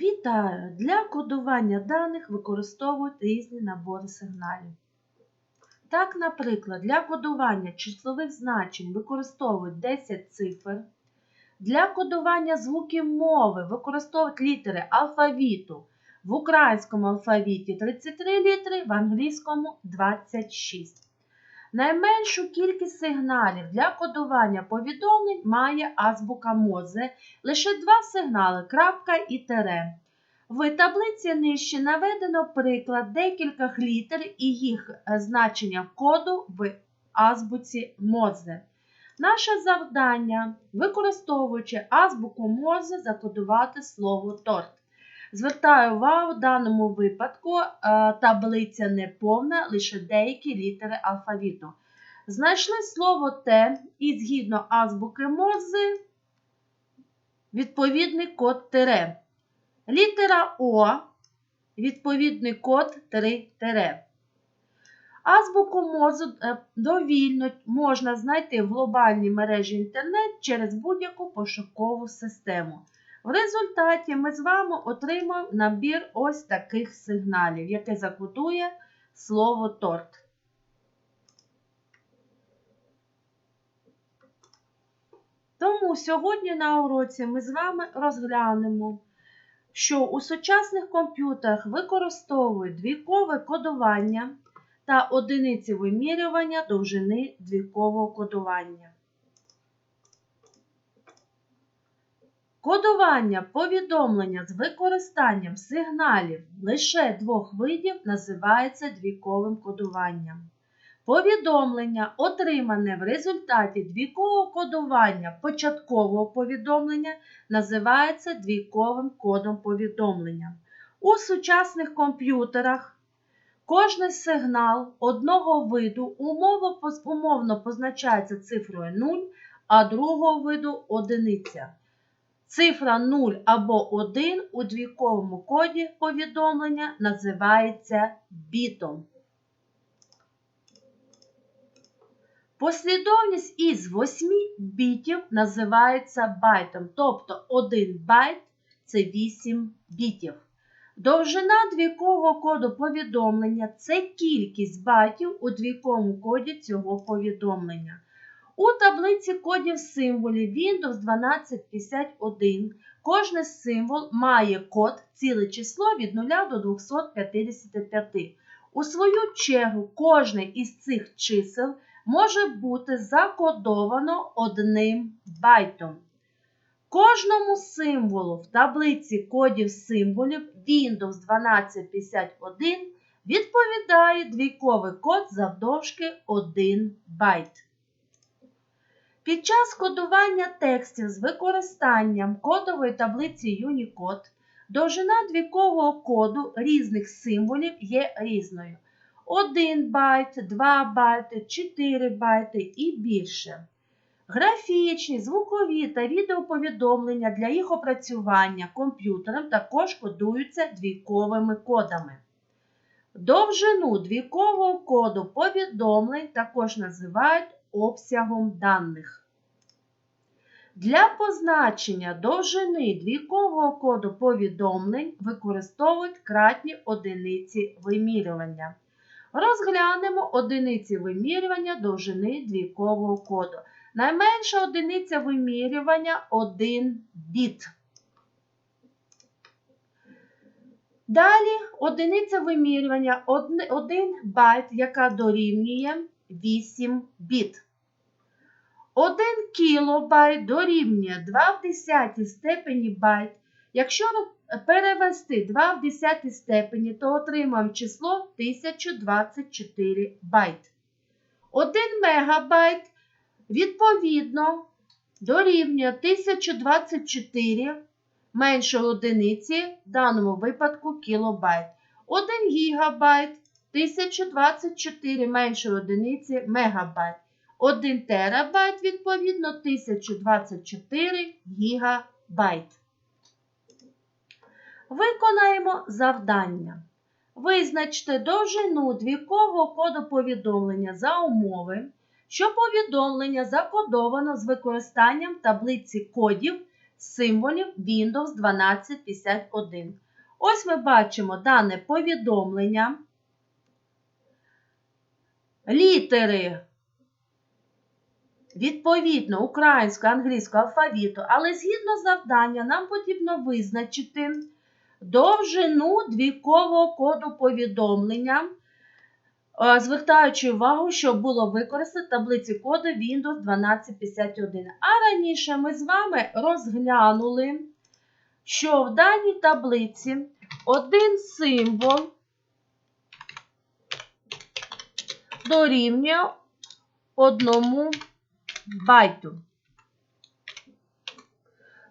Вітаю! Для кодування даних використовують різні набори сигналів. Так, наприклад, для кодування числових значень використовують 10 цифр. Для кодування звуків мови використовують літери алфавіту. В українському алфавіті 33 літери, в англійському 26. Найменшу кількість сигналів для кодування повідомлень має азбука Мозе, лише два сигнали крапка і тире. В таблиці нижче наведено приклад декількох літер і їх значення коду в азбуці Мозе. Наше завдання, використовуючи азбуку Мозе, закодувати слово торт. Звертаю увагу, в даному випадку е, таблиця не повна, лише деякі літери алфавіту. Знайшли слово Т і згідно азбуки Мози відповідний код тире. Літера О, відповідний код 3 тире. Азбуку Мозу е, довільно можна знайти в глобальній мережі інтернет через будь-яку пошукову систему. В результаті ми з вами отримаємо набір ось таких сигналів, яке закодує слово торт. Тому сьогодні на уроці ми з вами розглянемо, що у сучасних комп'ютерах використовують двійкове кодування та одиниці вимірювання довжини двійкового кодування. Кодування повідомлення з використанням сигналів лише двох видів називається двійковим кодуванням. Повідомлення, отримане в результаті двійкового кодування початкового повідомлення, називається двійковим кодом повідомлення. У сучасних комп'ютерах кожний сигнал одного виду умовно позначається цифрою 0, а другого виду одиниця. Цифра 0 або 1 у двійковому коді повідомлення називається бітом. Послідовність із 8 бітів називається байтом, тобто 1 байт це 8 бітів. Довжина двійкового коду повідомлення це кількість байтів у двійковому коді цього повідомлення. У таблиці кодів символів Windows 1251 кожний символ має код ціле число від 0 до 255. У свою чергу, кожне із цих чисел може бути закодовано одним байтом. Кожному символу в таблиці кодів символів Windows 1251 відповідає двійковий код завдовжки 1 байт. Під час кодування текстів з використанням кодової таблиці Unicode довжина двійкового коду різних символів є різною. 1 байт, 2 байти, 4 байти і більше. Графічні, звукові та відеоповідомлення для їх опрацювання комп'ютером також кодуються двійковими кодами. Довжину двійкового коду повідомлень також називають обсягом даних. Для позначення довжини двійкового коду повідомлень використовують кратні одиниці вимірювання. Розглянемо одиниці вимірювання довжини двійкового коду. Найменша одиниця вимірювання 1 біт. Далі одиниця вимірювання 1 байт, яка дорівнює 8 біт. 1 кілобайт дорівнює 2 в 10 степені байт. Якщо перевести 2 в 10 степені, то отримаємо число 1024 байт. 1 мегабайт відповідно дорівнює 1024 менше одиниці, в даному випадку кілобайт. 1 гігабайт 1024 менше одиниці мегабайт. 1 терабайт, відповідно, 1024 гігабайт. Виконаємо завдання. Визначте довжину двійкового коду повідомлення за умови, що повідомлення закодовано з використанням таблиці кодів символів Windows 1251. Ось ми бачимо дане повідомлення. Літери відповідно українського, англійського алфавіту, але згідно завдання нам потрібно визначити довжину двійкового коду повідомлення, е, звертаючи увагу, що було використано таблиці коду Windows 1251. А раніше ми з вами розглянули, що в даній таблиці один символ дорівнює одному байту.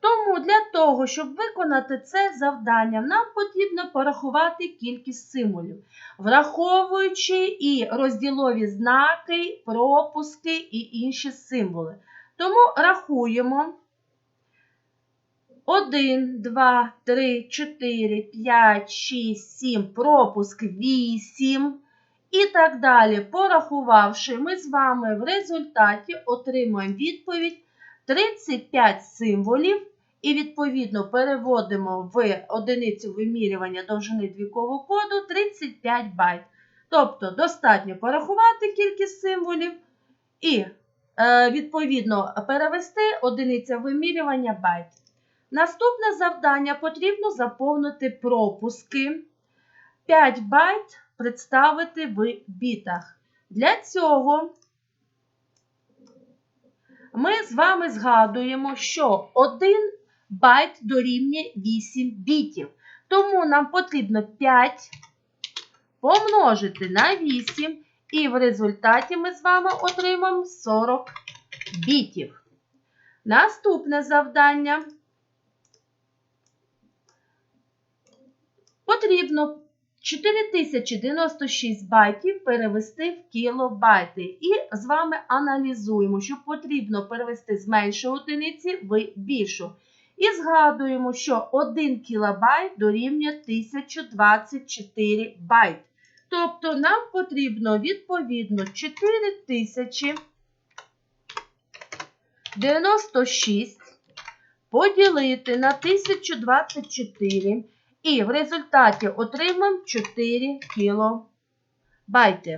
Тому для того, щоб виконати це завдання, нам потрібно порахувати кількість символів, враховуючи і розділові знаки, пропуски і інші символи. Тому рахуємо 1, 2, 3, 4, 5, 6, 7, пропуск 8 і так далі. Порахувавши, ми з вами в результаті отримуємо відповідь 35 символів і, відповідно, переводимо в одиницю вимірювання довжини двійкового коду 35 байт. Тобто, достатньо порахувати кількість символів і, е, відповідно, перевести одиниця вимірювання байт. Наступне завдання потрібно заповнити пропуски 5 байт представити в бітах. Для цього ми з вами згадуємо, що 1 байт дорівнює 8 бітів. Тому нам потрібно 5 помножити на 8, і в результаті ми з вами отримаємо 40 бітів. Наступне завдання. Потрібно 4096 байтів перевести в кілобайти. І з вами аналізуємо, що потрібно перевести з меншої одиниці в більшу. І згадуємо, що 1 кілобайт дорівнює 1024 байт. Тобто нам потрібно відповідно 4096 поділити на 1024. І в результаті отримаємо 4 кілобайти.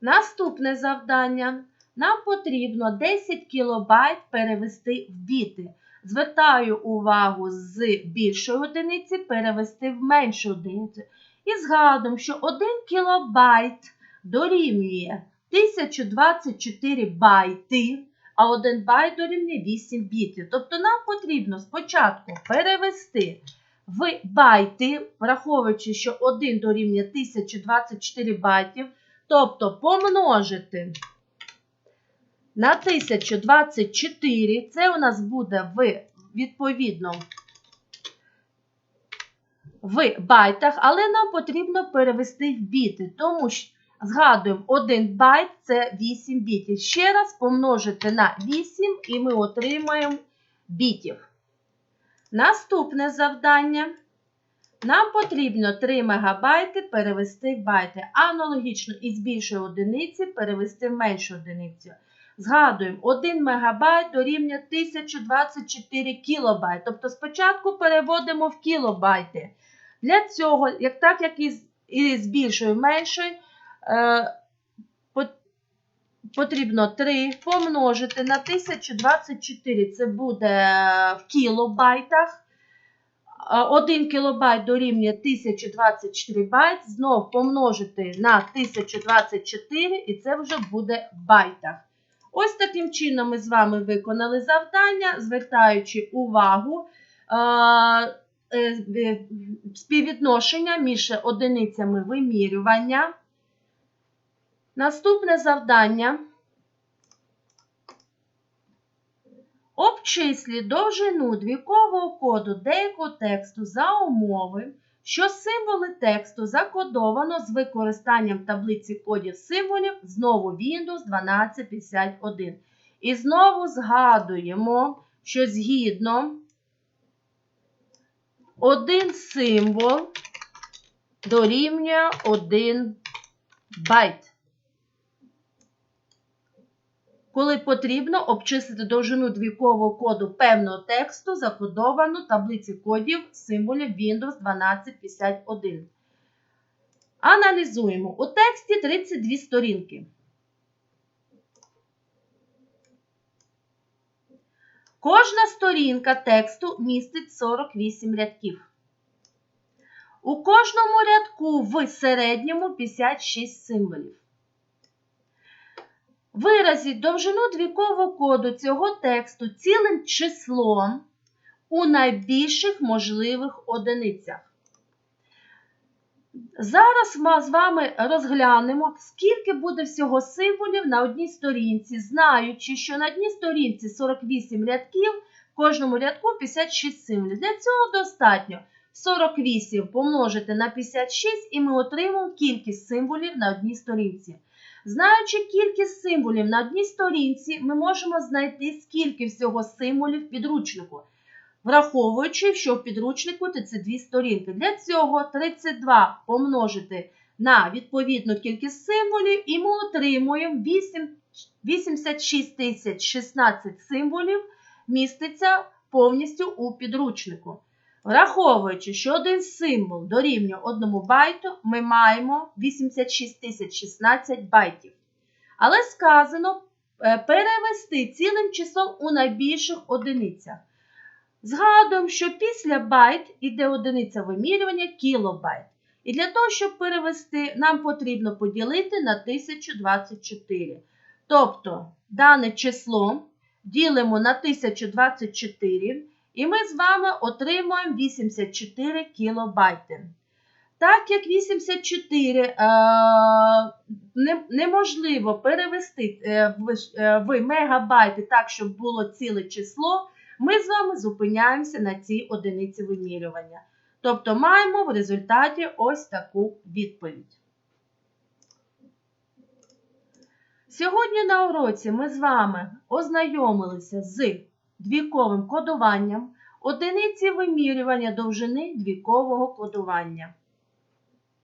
Наступне завдання. Нам потрібно 10 кілобайт перевести в біти. Звертаю увагу з більшої одиниці перевести в меншу одиницю. І згадуємо, що 1 кілобайт дорівнює 1024 байти а 1 байт дорівнює 8 бітів. Тобто нам потрібно спочатку перевести в байти, враховуючи, що 1 дорівнює 1024 байтів, тобто помножити на 1024, це у нас буде в, відповідно в байтах, але нам потрібно перевести в біти, тому що Згадуємо, 1 байт це 8 бітів. Ще раз помножити на 8 і ми отримаємо бітів. Наступне завдання. Нам потрібно 3 МБ перевести в байти. Аналогічно із більшої одиниці перевести в меншу одиницю. Згадуємо, 1 МБ дорівнює 1024 кБ. Тобто спочатку переводимо в кілобайти. Для цього, як так як і з більшою меншою, потрібно 3 помножити на 1024, це буде в кілобайтах. 1 кілобайт дорівнює 1024 байт, знов помножити на 1024, і це вже буде в байтах. Ось таким чином ми з вами виконали завдання, звертаючи увагу е, співвідношення між одиницями вимірювання. Наступне завдання. Обчислі довжину двікового коду деякого тексту за умови, що символи тексту закодовано з використанням таблиці кодів символів знову Windows 1251. І знову згадуємо, що згідно один символ дорівнює один байт. Коли потрібно обчислити довжину двійкового коду певного тексту, закодовану таблиці кодів символів Windows 1251. Аналізуємо. У тексті 32 сторінки. Кожна сторінка тексту містить 48 рядків. У кожному рядку в середньому 56 символів. Виразіть довжину двійкового коду цього тексту цілим числом у найбільших можливих одиницях. Зараз ми з вами розглянемо, скільки буде всього символів на одній сторінці, знаючи, що на одній сторінці 48 рядків, в кожному рядку 56 символів. Для цього достатньо 48 помножити на 56 і ми отримаємо кількість символів на одній сторінці. Знаючи кількість символів на одній сторінці, ми можемо знайти, скільки всього символів в підручнику, враховуючи, що в підручнику це дві сторінки. Для цього 32 помножити на відповідну кількість символів, і ми отримуємо 8, 86 тисяч 16 символів міститься повністю у підручнику. Враховуючи, що один символ дорівнює одному байту, ми маємо 86 тисяч 16 байтів. Але сказано е, перевести цілим числом у найбільших одиницях. Згадуємо, що після байт іде одиниця вимірювання кілобайт. І для того, щоб перевести, нам потрібно поділити на 1024. Тобто дане число ділимо на 1024. І ми з вами отримуємо 84 кілобайти. Так як 84 е, не, неможливо перевести е, в, е, в мегабайти так, щоб було ціле число, ми з вами зупиняємося на цій одиниці вимірювання. Тобто маємо в результаті ось таку відповідь. Сьогодні на уроці ми з вами ознайомилися з двійковим кодуванням, одиниці вимірювання довжини двійкового кодування.